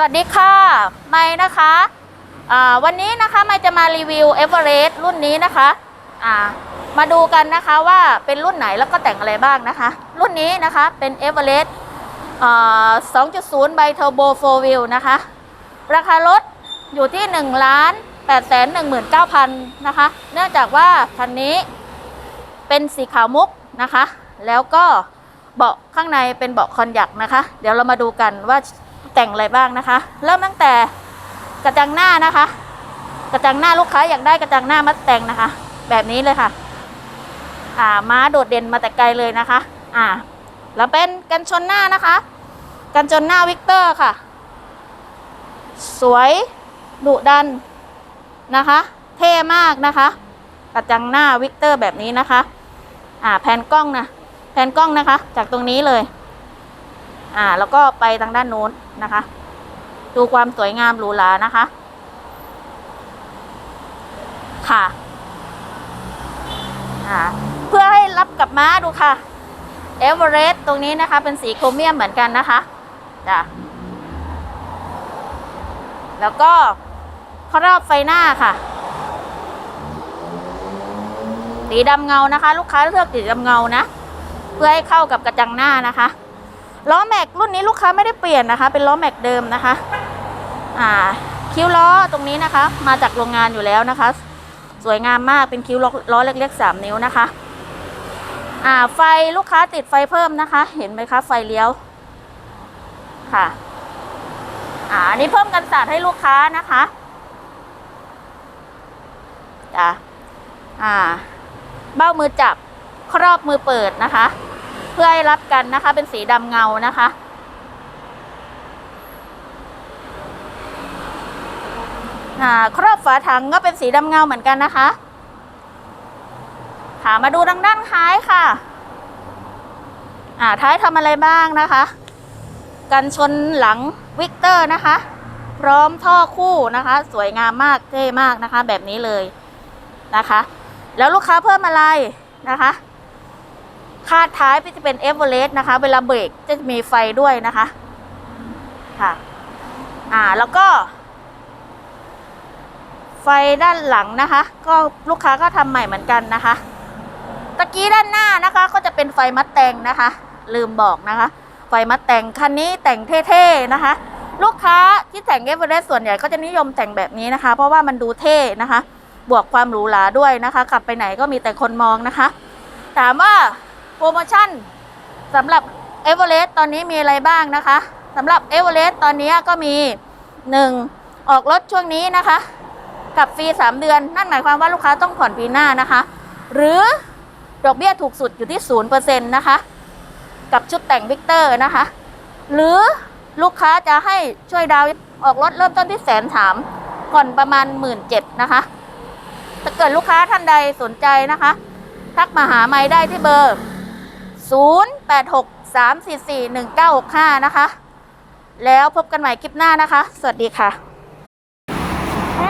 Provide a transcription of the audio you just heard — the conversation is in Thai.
สวัสดีค่ะ ไมค์นะคะวันนี้นะคะไมค์จะมารีวิวเอเวอเรสต์รุ่นนี้นะคะมาดูกันนะคะว่าเป็นรุ่นไหนแล้วก็แต่งอะไรบ้างนะคะ รุ่นนี้นะคะเป็นเอเวอเรสต์อ่า2.0 ไบเทอร์โบโฟวิลนะคะ ราคารถอยู่ที่1ล้าน8 1 9 0 0 0นะคะ เนื่องจากว่าคันนี้เป็นสีขาวมุกนะคะ แล้วก็เบาะข้างในเป็นเบาะคอนยักนะคะ เดี๋ยวเรามาดูกันว่า แต่งอะไรบ้างนะคะ เริ่มตั้งแต่กระจังหน้านะคะ กระจังหน้าลูกค้าอยากได้กระจังหน้ามัดแต่งนะคะ แบบนี้เลยค่ะอ่าม้าโดดเด่นมาแต่ไกลเลยนะคะอ่าแล้วเป็นกันชนหน้านะคะ กันชนหน้าวิกเตอร์ค่ะ สวยดุดันนะคะ เท่มากนะคะ กระจังหน้าวิกเตอร์แบบนี้นะคะ อ่าแผนกล้องนะแผนกล้องนะคะ จากตรงนี้เลย อ่า แล้วก็ไปทางด้านโน้นนะคะ ดูความสวยงามหรูหรานะคะ ค่ะ อ่า เพื่อให้รับกับม้าดูค่ะเอเวอเรสต์ตรงนี้นะคะ เป็นสีโครเมียมเหมือนกันนะคะจ้ะแล้วก็ครอบไฟหน้าค่ะ สีดำเงานะคะ ลูกค้าเลือกสีดำเงานะ เพื่อให้เข้ากับกระจังหน้านะคะ ล้อแม็กรุ่นนี้ลูกค้าไม่ได้เปลี่ยนนะคะ เป็นล้อแม็กเดิมนะคะ อ่า คิ้วล้อตรงนี้นะคะ มาจากโรงงานอยู่แล้วนะคะ สวยงามมากเป็นคิ้วล้อล้อเล็กๆสามนิ้วนะคะ อ่า ไฟลูกค้าติดไฟเพิ่มนะคะ เห็นไหมคะไฟเลี้ยวค่ะ อ่าอันนี้เพิ่มกันสาดให้ลูกค้านะคะจ้ะอ่า เบ้ามือจับครอบมือเปิดนะคะ พื่อให้รับกันนะคะ เป็นสีดำเงานะคะอ่าครอบฝาถังก็เป็นสีดำเงาเหมือนกันนะคะ ค่ะมาดูทางด้านท้ายค่ะ อ่าท้ายทำอะไรบ้างนะคะ กันชนหลังวิกเตอร์นะคะ พร้อมท่อคู่นะคะ สวยงามมากเท่มากนะคะ แบบนี้เลยนะคะ แล้วลูกค้าเพิ่มอะไรนะคะ คาดท้ายจะเป็นเอเวอเรสต์นะคะ เวลาเบรกจะมีไฟด้วยนะคะ ค่ะ อ่าแล้วก็ ไฟด้านหลังนะคะ ก็ลูกค้าก็ทำใหม่เหมือนกันนะคะ ตะกี้ด้านหน้านะคะ ก็จะเป็นไฟมัดแต่งนะคะ ลืมบอกนะคะ ไฟมัดแต่งคันนี้แต่งเท่ๆนะคะ ลูกค้าที่แต่งเอเวอเรสต์ส่วนใหญ่ก็จะนิยมแต่งแบบนี้นะคะ เพราะว่ามันดูเท่นะคะ บวกความหรูหราด้วยนะคะ กลับไปไหนก็มีแต่คนมองนะคะ ถามว่า โปรโมชั่นสำหรับเอเวอเรสต์ตอนนี้มีอะไรบ้างนะคะสำหรับเอเวอเรสต์ตอนนี้ก็มี 1. ออกรถช่วงนี้นะคะ กับฟรี 3 เดือน นั่นหมายความว่าลูกค้าต้องผ่อนปีหน้านะคะ หรือดอกเบี้ยถูกสุดอยู่ที่ 0%นะคะ กับชุดแต่งวิกเตอร์นะคะ หรือลูกค้าจะให้ช่วยดาวออกรถเริ่มต้นที่แสนสามผ่อนประมาณหมื่นเจ็ดนะคะถ้าเกิดลูกค้าท่านใดสนใจนะคะ ทักมาหาไม่ได้ที่เบอร์ 0 8 6 3 4 4 1 9 6 5 นะคะ แล้วพบกันใหม่คลิปหน้านะคะ สวัสดีค่ะ